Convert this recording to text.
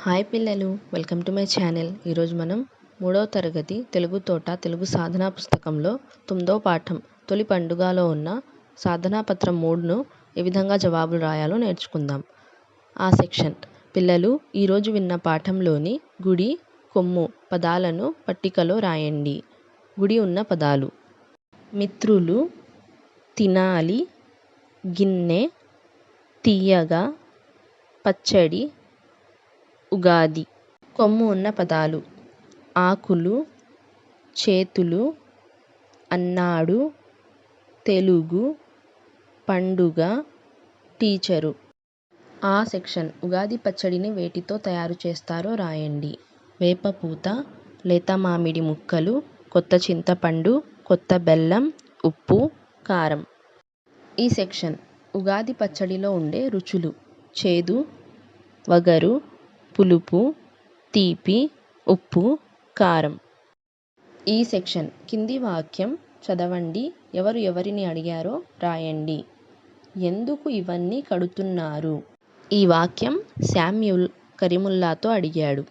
Hi పిల్లలు welcome to my channel. ఈరోజు మనం మూడవ తరగతి తెలుగు తోట తెలుగు సాధనా పుస్తకంలో తొమ్మిదో పాఠం తొలి పండుగలో ఉన్న సాధనా పత్రం మూడును ఏ విధంగా జవాబులు రాయాలో నేర్చుకుందాం. ఆ సెక్షన్. పిల్లలు ఈరోజు విన్న పాఠంలోని గుడి కొమ్ము పదాలను పట్టికలో రాయండి. గుడి ఉన్న పదాలు. మిత్రులు తినాలి గిన్నె తీయగా పచ్చడి ఉగాది. కొమ్ము ఉన్న పదాలు. ఆకులు చేతులు అన్నాడు తెలుగు పండుగ టీచరు. ఆ సెక్షన్ ఉగాది పచ్చడిని వేటితో తయారు చేస్తారో రాయండి. వేపపూత లేత మామిడి ముక్కలు కొత్త చింతపండు కొత్త బెల్లం ఉప్పు కారం. ఈ సెక్షన్ ఉగాది పచ్చడిలో ఉండే రుచులు. చేదు వగరు పులుపు తీపి ఉప్పు కారం. ఈ సెక్షన్ కింది వాక్యం చదవండి. ఎవరు ఎవరిని అడిగారో రాయండి. ఎందుకు ఇవన్నీ కడుతున్నారు? ఈ వాక్యం శామ్యూల్ కరీముల్లాతో అడిగాడు.